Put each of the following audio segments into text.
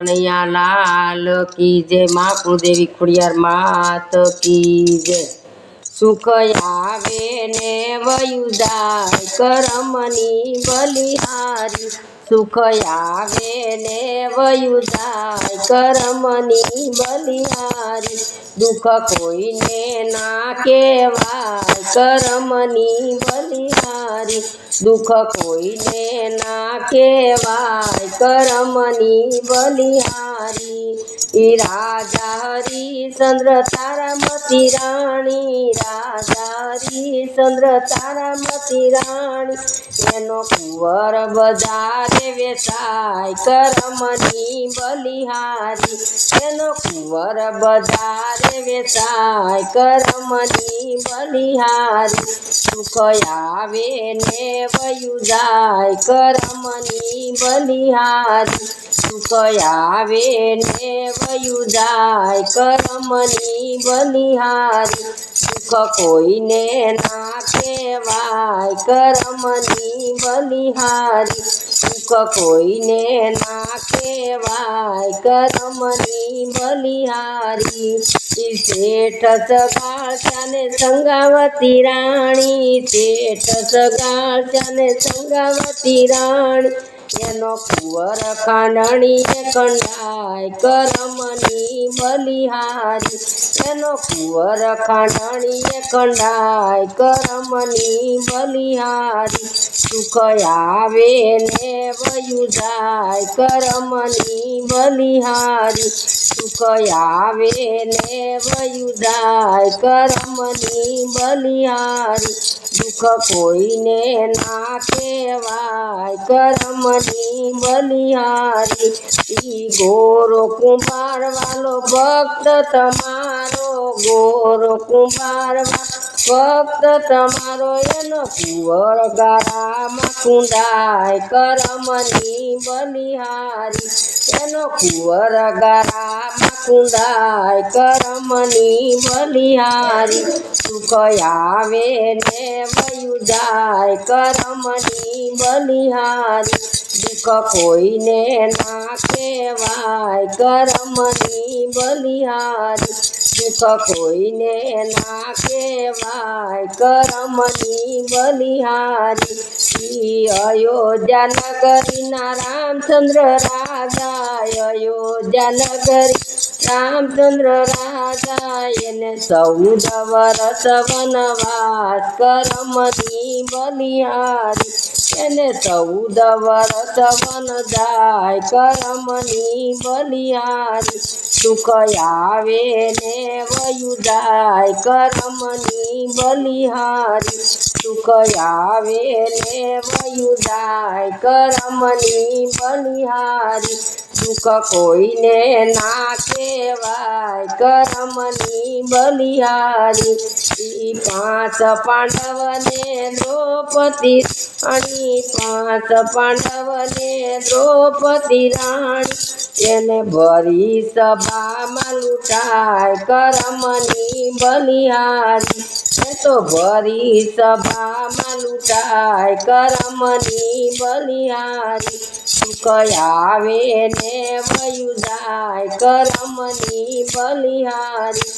કનૈયા લાલ કી જય. મા કુળદેવી ખોડિયાર માત કી જય. સુખ આવે ને વયુદાય કરમની બલિહારી. સુખ આવે ને વયુદાય કરમની બલિહારી. દુઃખ કોઈને ના કહેવાય કરમની બલિહારી. દુઃખ કોઈને ના કહેવાય કરમની બલિહારી. ઈ રાજા હરિચંદ્ર તારામતી રાણી રાજા હરિચંદ્ર તારામતી રાણી, એનો કુંવર બજારે વેચાય કરમની બલિહારી, એનો કુંવર બજારે વેચાય કરમની બલિહારી સુખ આવે ને વયુ જાય કરમની બલિહારી. સુખ આવે ને વયુ જાય કરમની બલિહારી. સુખ કોઈને ના કહેવાય કરમની બલિહારી. સુખ કોઈને ના કહેવાય, કરમની બલિહારી શેઠ સગાચાને સંગાવતી રાણી, શેઠ સગાચાને સંગાવતી રાણી. એનો કુંવર કાંડણીએ કંડાય, કરમની બલિહારી એનો કુંવર કાંડણીએ કંડાય, કરમની બલિહારી સુખ આવે ને વયુ જાય કરમની બલિહારી. સુખ આવે ને વયુ જાય કરમની બલિહારી. દુઃખ કોઈને ના કહેવાય કરમની બલિહારી. ઈ ગોરો કુંભાર વાલો ભક્ત તમારો ગોરો કુંભાર ભક્ત તમારો એનો કુંવર ગારામાં કુંડાય, કરમની બલિહારી. એનો કુંવર ગારામાં કુંડાય, કરમની બલિહારી. સુખ આવે ને વયું જાય, કરમની બલિહારી. દુઃખ કોઈને ના કહેવાય, કરમની બલિહારી. દુઃખ કોઈને ના કહેવાય. કરમની બલિહારી અયોધ્યા નગરીના રામચંદ્ર રાજા અયોધ્યા નગરી રામચંદ્ર રાજા એને ચૌદ વરસ વનવાસ. કરમની બલિહારી એને ચૌદ વરસ વન જાય કરમની બલિહારી સુખ આવે ને વયુ જાય કરમની બલિહારી. સુખ આવે ને વયુ કરમની બલિહારી. દુઃખ કોઈને ના કહેવાય. કરમની બલિહારી ઈ પાંચ પાંડવને દ્રૌપદી અણી પાંચ પાંડવને દ્રૌપદી રાણી. એને ભરી સભામાં લૂંટાય કરમની બલિહારી. તો ભરી સભામાં લૂંટાય કરમની બલિહારી. આવે ને વયુ જાય કરમની બલિહારી.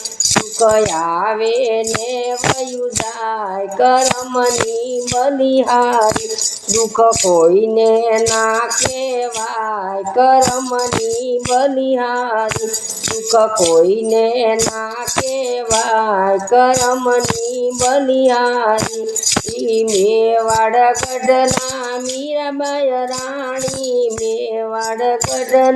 કયાવે ને વયુ જાય કરમની બલિહારી. દુઃખ કોઈને ના કહેવાય કરમની બલિહારી. દુઃખ કોઈને ના કહેવાય કરમની બલિહારી. ઈ મેવાડ ગઢના મીરાબાઈ રાણી મેવાડ ગઢના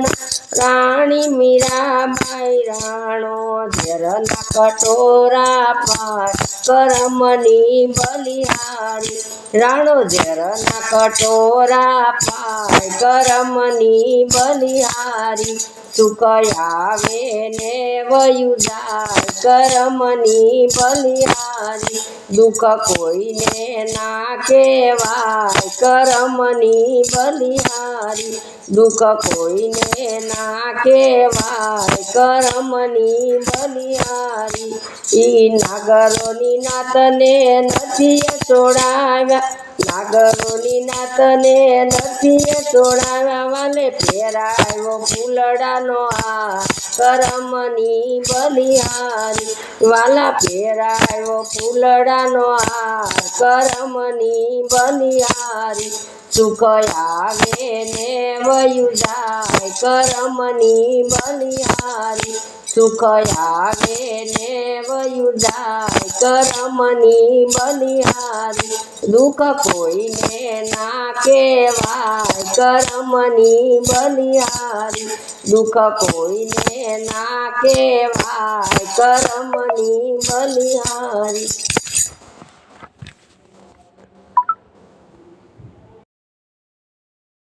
રાણી મીરાબાઈ રાણો ઝરના કટોરા પાટ કરમની બલિહારી. રાણો ઝેરના કટોરા પાય કરમની બલિહારી. સુખ આવે ને વયુ જાય કરમની બલિહારી. દુઃખ કોઈને ના કહેવાય કરમની બલિહારી. દુઃખ કોઈને ના કહેવાય કરમની બલિહારી. ઈ નાગરોની નાતને નથી છોડાવ્યા. નાગરોની નાતને નથી છોડાવ્યા. વાલે પહેરાયો ફૂલડાનો હાર કરમની બલિહારી. વાલા પહેરાયો ફૂલડાનો આ કરમની બલિહારી. સુખ આવે ને વયુ જાય કરમની બલિહારી. સુખ આવે ને વયું જાય કરમની બલિહારી. દુઃખ કોઈને ના કહેવાય, કરમની બલિહારી. દુઃખ કોઈને ના કહેવાય, કરમની બલિહારી.